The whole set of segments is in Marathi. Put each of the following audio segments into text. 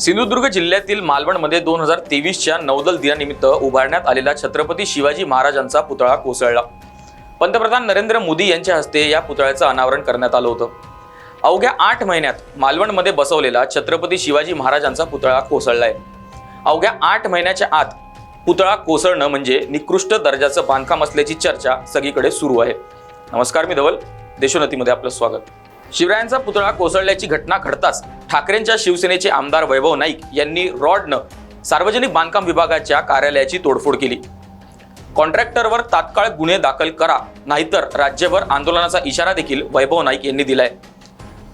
सिंधुदुर्ग जिल्ह्यातील मालवणमध्ये दोन हजार तेवीसच्या नौदल दिनानिमित्त उभारण्यात आलेला छत्रपती शिवाजी महाराजांचा पुतळा कोसळला. पंतप्रधान नरेंद्र मोदी यांच्या हस्ते या पुतळ्याचं अनावरण करण्यात आलं होतं. अवघ्या आठ महिन्यात मालवणमध्ये बसवलेला छत्रपती शिवाजी महाराजांचा पुतळा कोसळलाय. अवघ्या आठ महिन्याच्या आत पुतळा कोसळणं म्हणजे निकृष्ट दर्जाचं बांधकाम असल्याची चर्चा सगळीकडे सुरू आहे. नमस्कार मी धवल देशोन्नतीमध्ये आपलं स्वागत. शिवरायांचा पुतळा कोसळल्याची घटना घडताच ठाकरेंच्या शिवसेनेचे आमदार वैभव नाईक यांनी रॉडनं सार्वजनिक बांधकाम विभागाच्या कार्यालयाची तोडफोड केली. कॉन्ट्रॅक्टरवर तात्काळ गुन्हे दाखल करा नाहीतर राज्यभर आंदोलनाचा इशारा देखील वैभव नाईक यांनी दिलाय.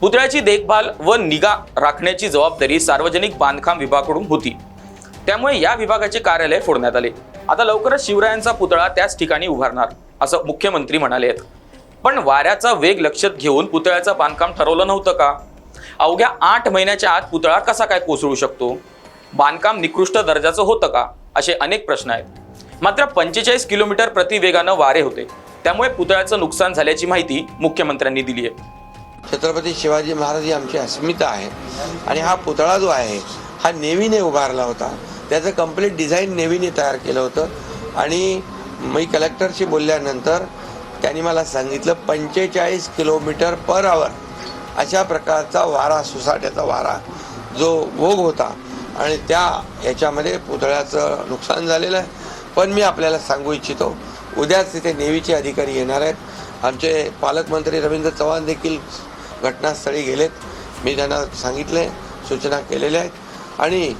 पुतळ्याची देखभाल व निगा राखण्याची जबाबदारी सार्वजनिक बांधकाम विभागाकडून होती. त्यामुळे या विभागाचे कार्यालय फोडण्यात आले. आता लवकरच शिवरायांचा पुतळा त्याच ठिकाणी उभारणार असं मुख्यमंत्री म्हणाले आहेत पण वाऱ्याचा वेग लक्षात घेऊन पुतळ्याचं बांधकाम ठरवलं नव्हतं का? अवघ्या आठ महिन्याच्या आत पुतळा कसा काय कोसळू शकतो? बांधकाम निकृष्ट दर्जाचं होतं का? असे अनेक प्रश्न आहेत. मात्र पंचेचाळीस किलोमीटर प्रति वेगानं वारे होते. त्यामुळे पुतळ्याचं नुकसान झाल्याची माहिती मुख्यमंत्र्यांनी दिली आहे. छत्रपती शिवाजी महाराज ही आमची अस्मिता आहे. आणि हा पुतळा जो आहे हा नेव्हीने उभारला होता. त्याचं कंप्लीट डिझाईन नेव्हीने तयार केलं होतं. आणि मी कलेक्टरशी बोलल्यानंतर त्यांनी मला सांगितलं पंचेचाळीस किलोमीटर पर आवर अशा प्रकारचा वारा सुसाट्याचा वारा जो भोग होता आणि त्या याच्यामध्ये पुतळ्याचं नुकसान झालेलं आहे. पण मी आपल्याला सांगू इच्छितो उद्याच तिथे नेव्हीचे अधिकारी येणार आहेत. आमचे पालकमंत्री रवींद्र चव्हाण देखील घटनास्थळी गेलेत. मी त्यांना सांगितले सूचना केलेल्या आहेत. आणि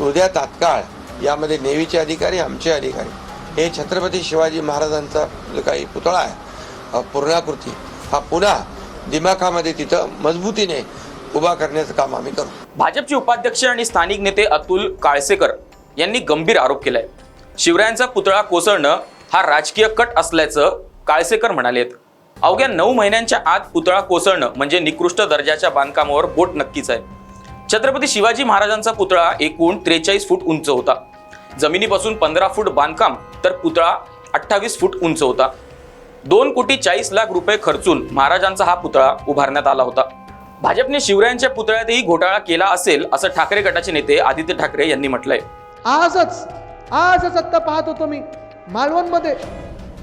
उद्या तात्काळ यामध्ये नेव्हीचे अधिकारी आमचे अधिकारी हे छत्रपती शिवाजी महाराजांचा जो काही पुतळा आहे पूर्णाकृती हा पुन्हा दिमाखामध्ये तिथं मजबूतीने उभा करण्याचं काम आम्ही करू. भाजपचे उपाध्यक्ष आणि स्थानिक नेते अतुल काळसेकर यांनी गंभीर आरोप केलाय. शिवरायांचा पुतळा कोसळणं हा राजकीय कट असल्याचं काळसेकर म्हणाले अवघ्या नऊ महिन्यांच्या आत पुतळा कोसळणं म्हणजे निकृष्ट दर्जाच्या बांधकामावर बोट नक्कीच आहे. छत्रपती शिवाजी महाराजांचा पुतळा एकूण त्रेचाळीस फूट उंच होता. जमिनीपासून पंधरा फूट बांधकाम तर पुतळा अठ्ठावीस फूट उंच होता. दोन कोटी चाळीस लाख रुपये खर्चून महाराजांचा हा पुतळा उभारण्यात आला होता. भाजपने शिवरायांच्या पुतळ्यातही घोटाळा केला असेल असं ठाकरे गटाचे नेते आदित्य ठाकरे यांनी म्हटलंय. आजच आजच आत्ता पाहत होतो मी. मालवणमध्ये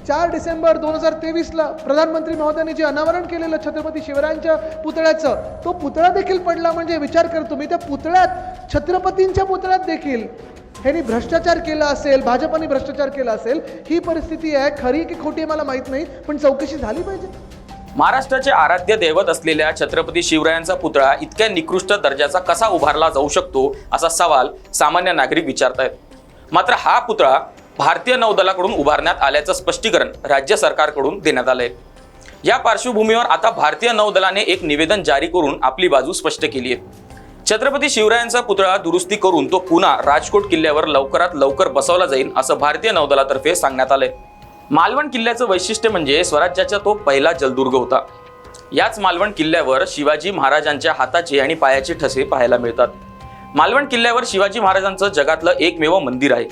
चार डिसेंबर दोन हजार तेवीसला प्रधानमंत्री महोदयांनी जे अनावरण केलेलं छत्रपती शिवरायांच्या पुतळ्याचं तो पुतळा देखील पडला म्हणजे विचार करतो मी. त्या पुतळ्यात छत्रपतींच्या पुतळ्यात देखील ह्यांनी भ्रष्टाचार केला असेल भाजपाने भ्रष्टाचार केला असेल ही परिस्थिती आहे. खरी की खोटी आहे मला माहीत नाही पण चौकशी झाली पाहिजे. महाराष्ट्राचे आराध्य दैवत असलेल्या छत्रपती शिवरायांचा पुतळा इतक्या निकृष्ट दर्जाचा कसा उभारला जाऊ शकतो असा सवाल सामान्य नागरिक विचारतायत. मात्र हा पुतळा भारतीय नौदलाकडून उभारण्यात आल्याचं स्पष्टीकरण राज्य सरकारकडून देण्यात आलंय. या पार्श्वभूमीवर आता भारतीय नौदलाने एक निवेदन जारी करून आपली बाजू स्पष्ट केली आहे. छत्रपती शिवरायांचा पुतळा दुरुस्ती करून तो पुन्हा राजकोट किल्ल्यावर लवकरात लवकर बसवला जाईल असं भारतीय नौदलातर्फे सांगण्यात आलंय. मालवण किल्ल्याचं वैशिष्ट्य म्हणजे स्वराज्याचा तो पहिला जलदुर्ग होता. याच मालवण किल्ल्यावर शिवाजी महाराजांच्या हाताचे आणि पायाचे ठसे पाहायला मिळतात. मालवण किल्ल्यावर शिवाजी महाराजांचं जगातलं एकमेव मंदिर आहे.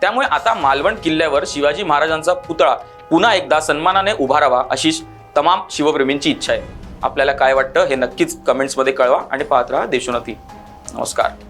त्यामुळे आता मालवण किल्ल्यावर शिवाजी महाराजांचा पुतळा पुन्हा एकदा सन्मानाने उभारावा अशी तमाम शिवप्रेमींची इच्छा आहे. आपल्याला काय वाटतं हे नक्कीच कमेंट्समध्ये कळवा आणि पाहत राहा देशोन्नती. नमस्कार.